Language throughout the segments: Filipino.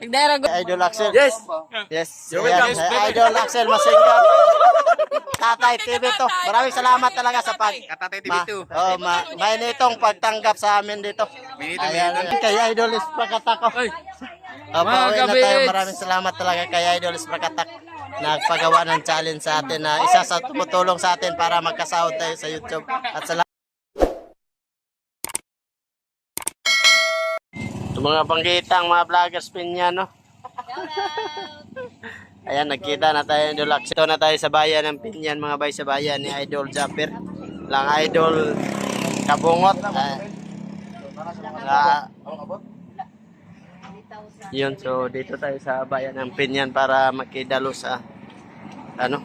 Nagdara Idol Axel. Yes. Yes. Ayan, welcome. Idol Axel Masinga. Tatay TV to. Maraming salamat talaga sa pag Katatay ma, TV2. oh, ma, may nitong pagtanggap sa amin dito. Minito, Ayan, minito. kay Idol. Ay, Oh, Mga pauwi na tayo. Maraming salamat talaga kay Idol Ispakatak. Nagpagawa ng challenge sa atin na isa sa tumutulong sa atin para magkasahod tayo sa YouTube. At salamat. Ito mga panggitang mga vloggers pinya, no? Ayan, nagkita na tayo Idol Axel. Ito na tayo sa bayan ng Pinyan, mga bay sa bayan ni Idol Japper. Lang Idol Kabungot. Ah, ah, yun, so dito tayo sa bayan ng Pinyan para makidalo sa ano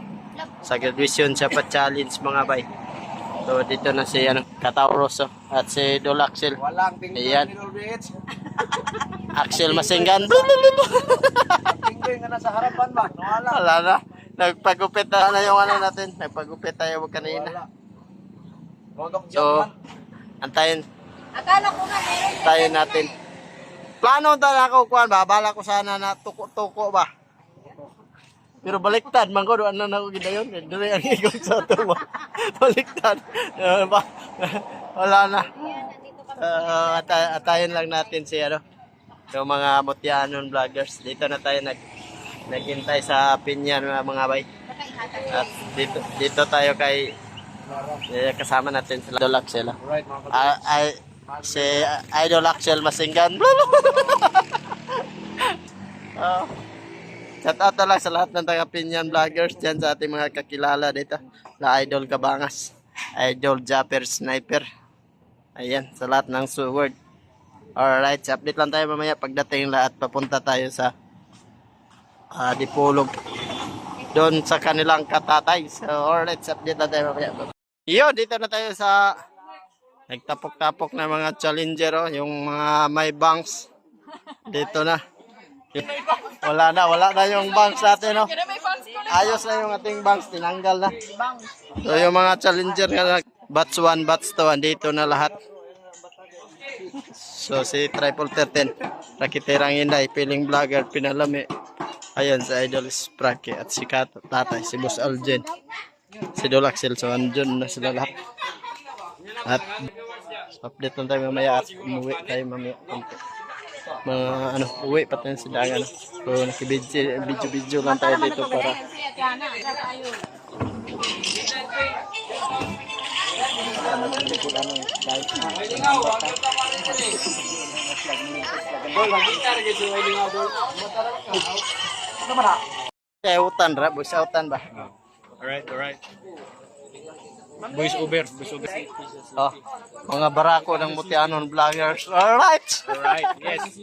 sa graduation siya pa challenge mga bay. So dito na si ano, Katauros oh, at si Idol Axel. Walang pingping Ayan. Idol Rich. Axel Masinggan. Pingping ka na sa harapan ba? Wala. Wala na. Nagpagupit na, na yung ano natin. Nagpagupit tayo kanina. Wala. Rodok So, antayin Akala ko nga meron. tayo natin. Plano talaga ako kuan ba? Bala ko sana na tuko-tuko ba? Pero baliktad man ko ano na ko gidayon. Dire ang igong sa to ba. baliktad. Ba? Wala na. Uh, at atayin lang natin si ano. Yung mga Mutianon vloggers. Dito na tayo nag naghintay sa Pinyan mga mga bay. At dito dito tayo kay eh, kasama natin sila Idol Axel. ah. Ah, ay, si Idol Axel Masinggan. oh. Shout out na lang sa lahat ng taga Pinyan vloggers dyan sa ating mga kakilala dito. Na Idol Kabangas, Idol Japper Sniper. Ayan, sa lahat ng suword. Alright, so update lang tayo mamaya pagdating lahat papunta tayo sa ah, Dipolog. Doon sa kanilang katatay. So, alright, so update lang tayo mamaya. Yo, dito na tayo sa nagtapok-tapok na mga challenger oh, yung mga may banks. Dito na. Wala na, wala na yung banks natin oh. Ayos na yung ating banks, tinanggal na. So yung mga challenger nga batch 1, batch 2, andito na lahat. So si Triple 13, Rakiterang Inday, piling vlogger, pinalami. Ayun, si Idol Sprake at si Kat, Tatay, si Boss Aljen, si Dolaxel, so andun na sila lahat. At update lang tayo mamaya at umuwi tayo mamaya. konti. Mga ano, uwi pa tayo sa dagan. So nakibidyo video, video lang tayo dito para kaya utan ra, boys utan ba? Alright, alright. Boys Uber, Boys Uber. Oh, mga barako ng Mutianon vloggers. Alright! Alright, yes.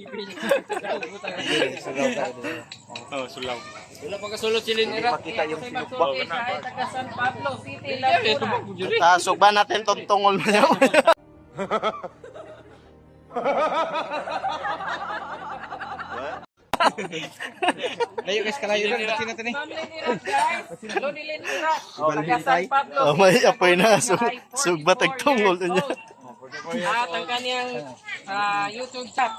Oh, sulaw. Wala pa kasulot si Linira. Pakita yung sinukbak. taga San Pablo City, Laguna. Tasok ba natin tong tungol mo niya? Layo guys, kalayo lang. Ba't natin eh? Ma'am Linira, guys. Hello ni Linira. Taga San Pablo. Oh, may apoy na. So, sugba tagtungol niya. At ang kanyang YouTube chat.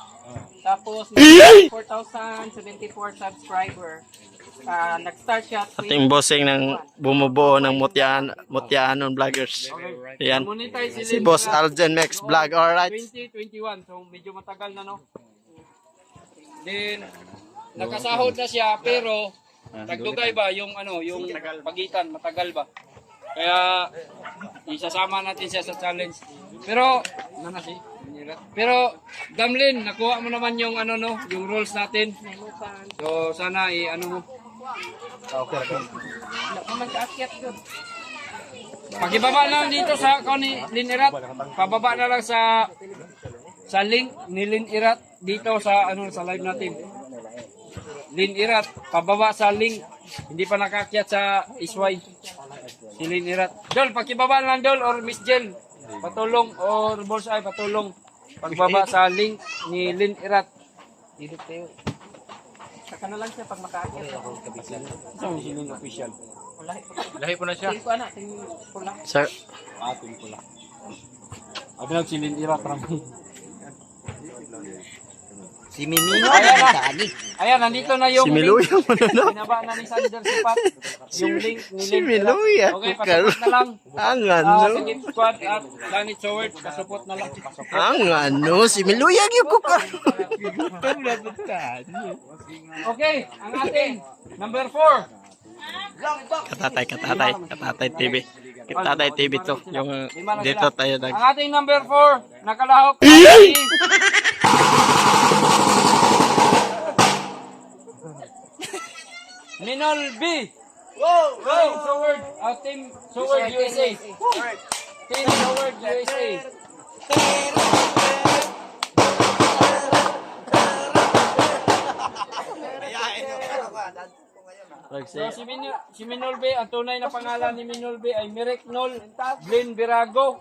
Tapos, may 4,074 subscriber. Ah, nag-start siya Ating bossing ng bumubuo ng Mutian, Mutianon vloggers. Ayan. monetize Si Boss Algen Max Vlog. Alright. 2021. So medyo matagal na no. Then nakasahod na siya pero tagdugay ba yung ano, yung pagitan matagal ba. Kaya isasama natin siya sa challenge. Pero ano na si pero Damlin, nakuha mo naman yung ano no, yung rules natin. So sana i ano mo. Okay, okay. Pakibaba na lang dito sa ako ni Linirat. Pababa na lang sa sa link ni Linirat dito sa ano sa live natin. Linirat, pababa sa link. Hindi pa nakakyat sa Isway. Si Linirat. Dol, pakibaba lang Dol or Miss Jen. Patulong or Borsay patulong. Pagbaba sa link ni Linirat. Dito tayo. Saka na lang siya pag makaakyat. Isang si Lin official. Lahi po na siya. Tingko na, tingko lang. Sir, Atin ko lang. Abi nag silin ira trami. Si Mimino Ayan na. Dani. Ayan, nandito na yung Si link. Miluya na no? Binaba na ni Sander. Yung link ni Si Link. Miluya. Okay, Kukal. pasupot na lang. Ang Ah, ano? sige, squad at Danny Choward, pasupot na lang. Pasupot. Ang ano? Si Miluya yung kuka. Okay, ang ating number 4. Katatay, katatay. Katatay TV. Katatay TV to. Yung dito tayo nag... Ang ating number 4, nakalahok. ay- Minol B. Wow! Wow! Sword, uh, Team Sword USA. Team Sword USA. So, si, Min si Minol B, ang tunay na pangalan ni Minol B ay Mirek Nol Blin Virago.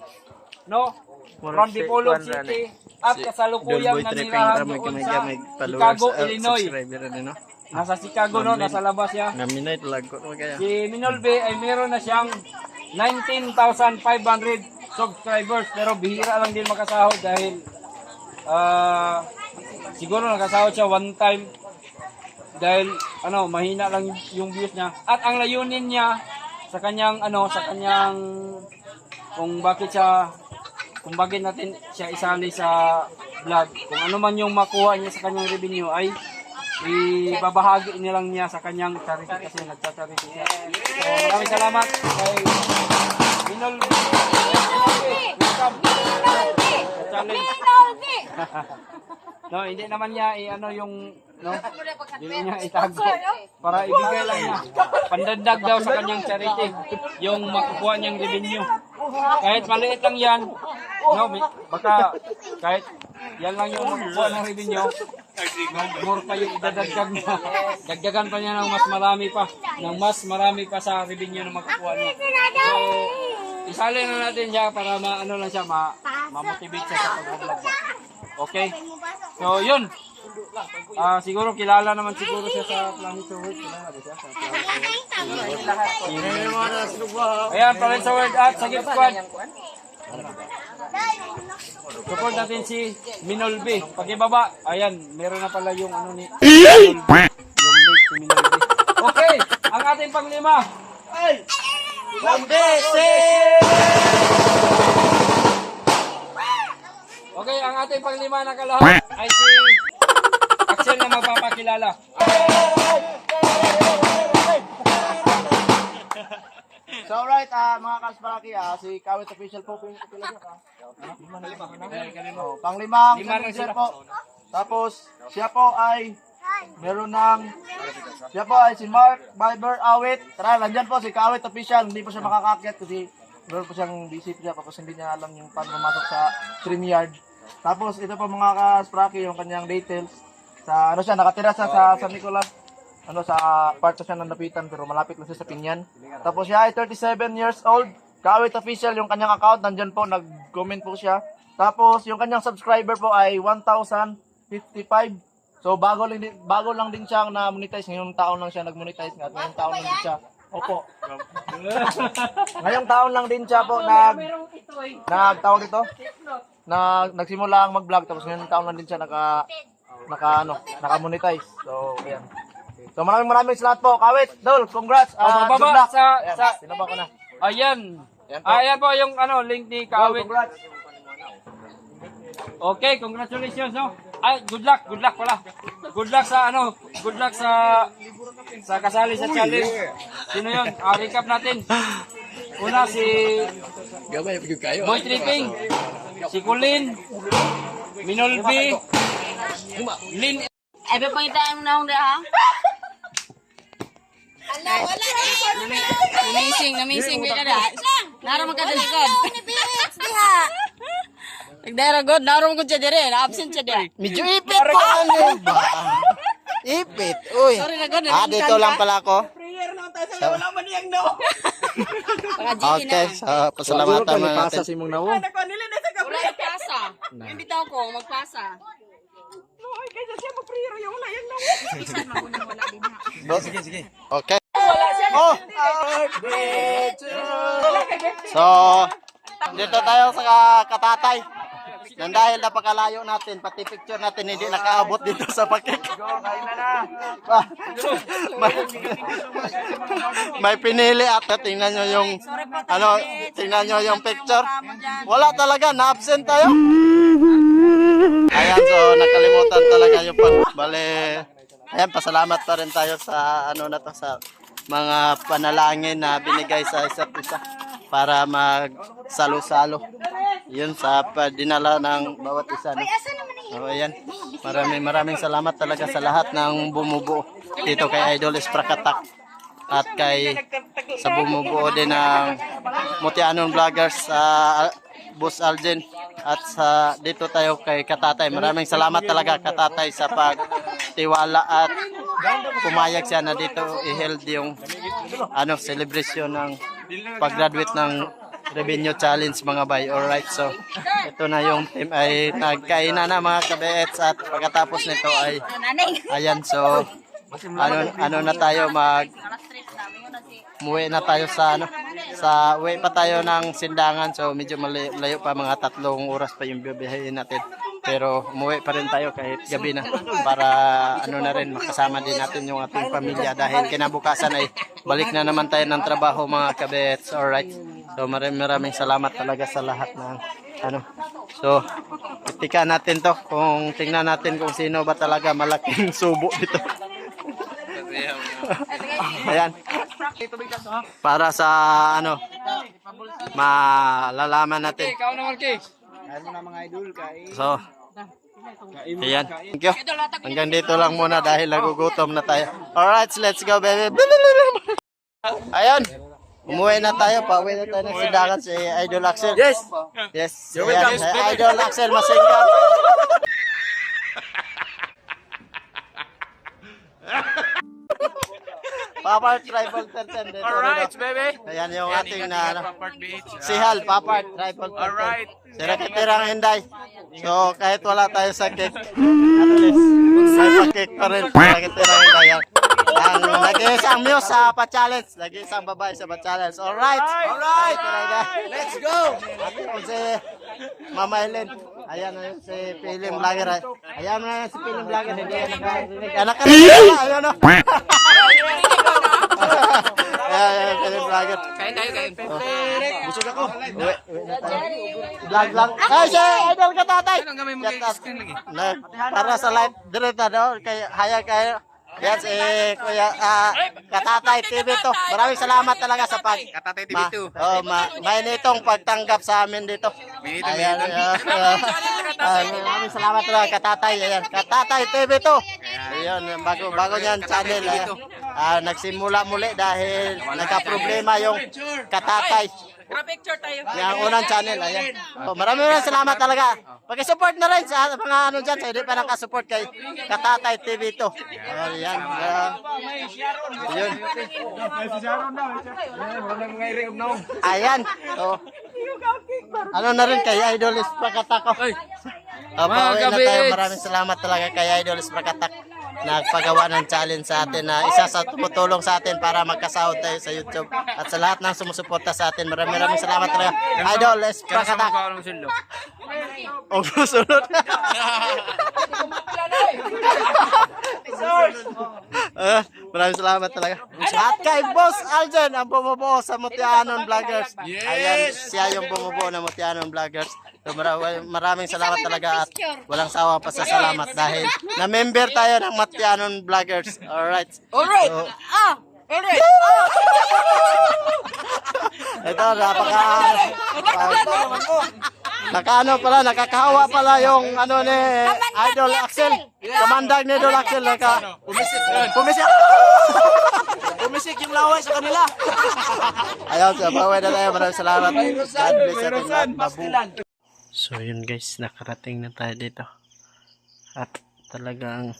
No? From Dipolog City. At kasalukuyang nanirahan doon sa Chicago, at Illinois. Nasa Chicago, no? Nasa labas siya. Naminay talaga ko kaya. Si Minol B ay meron na siyang 19,500 subscribers pero bihira lang din makasahod dahil ah siguro nakasahod siya one time dahil ano mahina lang yung views niya at ang layunin niya sa kanyang ano sa kanyang kung bakit siya kung bakit natin siya isali sa vlog kung ano man yung makuha niya sa kanyang revenue ay ibabahagi nilang niya sa kanyang charity kasi nagcha-charity siya. So, maraming salamat kay Minol Welcome sa challenge. No, hindi naman niya i-ano yung no, hindi niya itago para ibigay lang niya. Pandadag daw sa kanyang charity yung makukuha niyang revenue. Kahit maliit lang yan, no, baka kahit yan lang yung makukuha ng revenue, more pa yung idadagdag niya. Dagdagan pa niya ng mas marami pa, ng mas marami pa sa revenue na makukuha niya. So, isali na natin siya para maano lang siya, ma, ma-motivate siya sa pag-vlog. Okay? So, yun. Ah, siguro kilala naman siguro siya sa Planet World. Kilala ba siya sa Planet World? Ayan, Planet World at sa Gift Squad. Support natin si Minol B. Pagibaba, ayan, meron na pala yung ano ni. Yung link si. Okay, ang ating panglima. Ay! Okay, ang ating panglima na kalahok ay si Axel na magpapakilala. So alright, ah mga kasparaki, ah, si Kawit Official po yung kapila siya. Oh, panglimang Lima lang challenger sila. po. Tapos, siya po ay meron ng siya po ay si Mark Biber Awit. Tara, nandyan po si Kawit Official. Hindi po siya makakakyat kasi meron po siyang busy po siya tapos hindi niya alam yung paano pumasok sa StreamYard. Tapos ito po mga kasparaki, yung kanyang details. Sa ano siya, nakatira siya sa San Nicolas ano sa part siya ng napitan pero malapit lang siya sa Pinyan. Tapos siya ay 37 years old. Kawit official yung kanyang account nandiyan po nag-comment po siya. Tapos yung kanyang subscriber po ay 1,055. So bago lang din, bago lang din siya na monetize ngayong taon lang siya nag-monetize nga ngayong taon lang din siya. Opo. ngayong taon lang din siya po nag nagtawag ito. Na nagsimula ang mag-vlog tapos ngayong taon lang din siya naka naka ano, naka-monetize. So, ayan. So maraming maraming salamat po. Kawit, Dol, congrats. O, Ah, bababa sa- Ayan, sa- sinaba ko na. Ayan. Ayan po. Ayan po yung ano, link ni Dol, Kawit. congrats. Okay, congratulations, no? Ay, good luck, good luck pala. Good luck sa ano, good luck sa sa kasali sa challenge. Sino yun? Ah, recap natin. Una si. Boy Tripping, si Kulin, Minol B, Lin Ebe pangitaan mo na akong ha? Ala, wala na. Namising, namising. May kada. Naro magkadalikod. Diha. Nagdara god, naro mo siya dire. Na-absent siya dire. Medyo ipit pa ba? Ipit. Uy. Sorry na god, Ah, dito lang pala ako. Mga G Okay, so pasalamatan mo natin. si mong nawo. Wala yung pasa. Imbitaw ko, magpasa. Okay. Oh! So, dito tayo sa katatay. Nang dahil napakalayo natin, pati picture natin hindi nakaabot dito sa pakik. Kain na na. May, may pinili at tingnan nyo yung ano, tingnan nyo yung picture. Wala talaga, na-absent tayo. Ayan, so nakalimutan talaga yung pag bale. Ayan, pasalamat pa rin tayo sa ano na to sa mga panalangin na binigay sa isa't isa para magsalo-salo. Yun sa dinala ng bawat isa. No? So, ayan. Maraming maraming salamat talaga sa lahat ng bumubuo dito kay Idol Esprakatak at kay sa bumubuo din ng Mutianon Vloggers sa Boss Aljen at sa dito tayo kay Katatay. Maraming salamat talaga Katatay sa pagtiwala at pumayag siya na dito i-held yung ano celebration ng pag-graduate ng revenue challenge mga bay. Alright, so ito na yung team ay nagkainan na mga kabets at pagkatapos nito ay ayan so ano ano na tayo mag Umuwi na tayo sa ano sa uwi pa tayo ng sindangan. So medyo malayo, layo pa mga tatlong oras pa yung bibiyahin natin. Pero umuwi pa rin tayo kahit gabi na para ano na rin makasama din natin yung ating pamilya. Dahil kinabukasan ay balik na naman tayo ng trabaho mga kabets. Alright. So maraming maraming salamat talaga sa lahat ng ano. So itika natin to. Kung tingnan natin kung sino ba talaga malaking subo dito Ayan. Para sa ano malalaman natin. Ikaw naman, Kay. So, ayan. Thank you. Hanggang dito lang muna dahil nagugutom na tayo. Alright, let's go baby. Ayan. Umuwi na tayo. Pauwi na tayo ng sindakan si Idol Axel. Yes. Yes. Ayan, Idol Axel Masinggan. Papart Tribal dito. Alright, baby. Ayan yung ating na ano. Pampart Beach. Si Hal, Papart, Tribal Terten. Alright. Si Rakitirang Hinday. So, kahit wala tayo sa cake, at least, may pa-cake pa rin. Si Rakitirang Hinday. Ang nag-iisang muse sa pa-challenge. Nag-iisang babae sa pa-challenge. Alright! Alright! Let's go! At yung si Mama Helen. Ayan na yun, si film vlogger. ay. Ayan na yun, si film vlogger. Hindi yan nakarinig. Anak ka rin. Ayan o. Ayan, ayan, film vlogger. Kain tayo, kain. Busog ako. Uwi, uwi na tayo. Vlog lang. Ay, si Idol ka tatay. Anong gamay mo kay screen lagi? para sa live direct ano, kay hayag kayo. Yan si Kuya ah, Katatay TV to. Maraming salamat talaga sa pag Katatay TV ma, to. oh, ma, may nitong pagtanggap sa amin dito. Minito, Ayan, minito. ayan, ayan. maraming salamat talaga Katatay. Ayan, Katatay TV to. Ayun, bago bago niyan channel. Ayan. Ah, nagsimula muli dahil nagka-problema yung Katatay. Picture tayo. Yung unang channel, ayan. Oh, maraming maraming salamat talaga. Pag-support na rin sa mga ano dyan, sa hindi pa nakasupport kay Katatay TV to. Oh, yan. Uh, yun. Ayan. So, ano na rin kay Idol is Prakatak. Oh, Mga pauwi na tayo. Maraming salamat talaga kay Idol is Prakatak. Nagpagawa ng challenge sa atin na isa sa tumutulong sa atin para magkasahod tayo sa YouTube. At sa lahat ng sumusuporta sa atin, maraming maraming salamat talaga. Idol ng sundo. Ang susunod. Ah, maraming salamat talaga. At kay Boss Aljan, ang bumubuo sa Mutianon Vloggers. Ayan, siya yung bumubuo ng Mutianon Vloggers. So, maraming, maraming salamat talaga at walang sawang pasasalamat dahil na-member tayo ng Mutianon Vloggers. Alright. Alright. So, Ah, alright. ito, napaka... Nakaano pala, nakakahawa pala yung ano ni Idol Axel. Kamandag ni Idol Axel. Naka, Pumisit yun. Pumisik! Pumisik yung laway sa kanila. Ayaw, sa baway na tayo. Maraming salamat. God bless ating lahat. So yun guys, nakarating na tayo dito. At talagang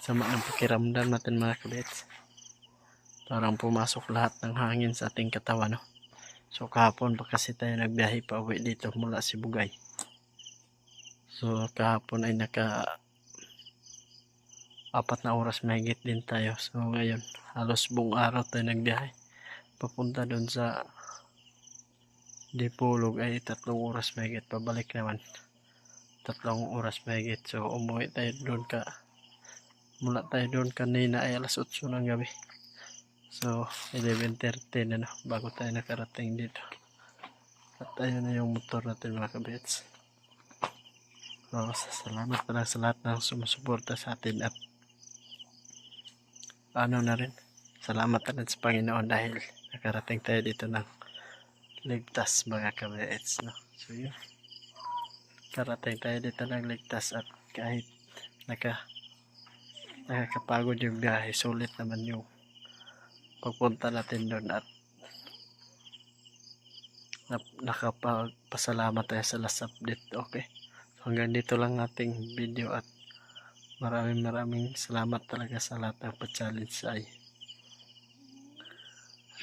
sama ng pakiramdam natin mga kabets. Parang pumasok lahat ng hangin sa ating katawan. No? So kahapon pa kasi tayo nagbiyahe pa uwi dito mula si Bugay. So kahapon ay naka apat na oras mahigit din tayo. So ngayon, halos buong araw tayo nagbiyahe. Papunta doon sa di pulog ay tatlong oras mahigit. Pabalik naman. Tatlong oras mahigit. So umuwi tayo doon ka. Mula tayo doon kanina ay alas 8 ng gabi. So 11.30 na bago tayo nakarating dito. At ayun na yung motor natin mga kabits. So salamat na lang sa lahat ng sumusuporta sa atin at ano na rin. Salamat na rin sa Panginoon dahil nakarating tayo dito ng ligtas mga kabits no? So yun. Karating tayo dito ng ligtas at kahit naka nakakapagod yung biyahe sulit naman yung pagpunta natin doon at nap- nakapagpasalamat tayo sa last update okay? So hanggang dito lang ating video at maraming maraming salamat talaga sa lahat ng pa-challenge ay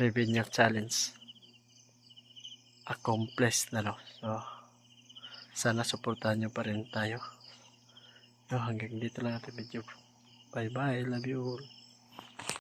revenue challenge accomplished na no so sana suportahan nyo pa rin tayo. So, hanggang dito lang ating video bye bye love you all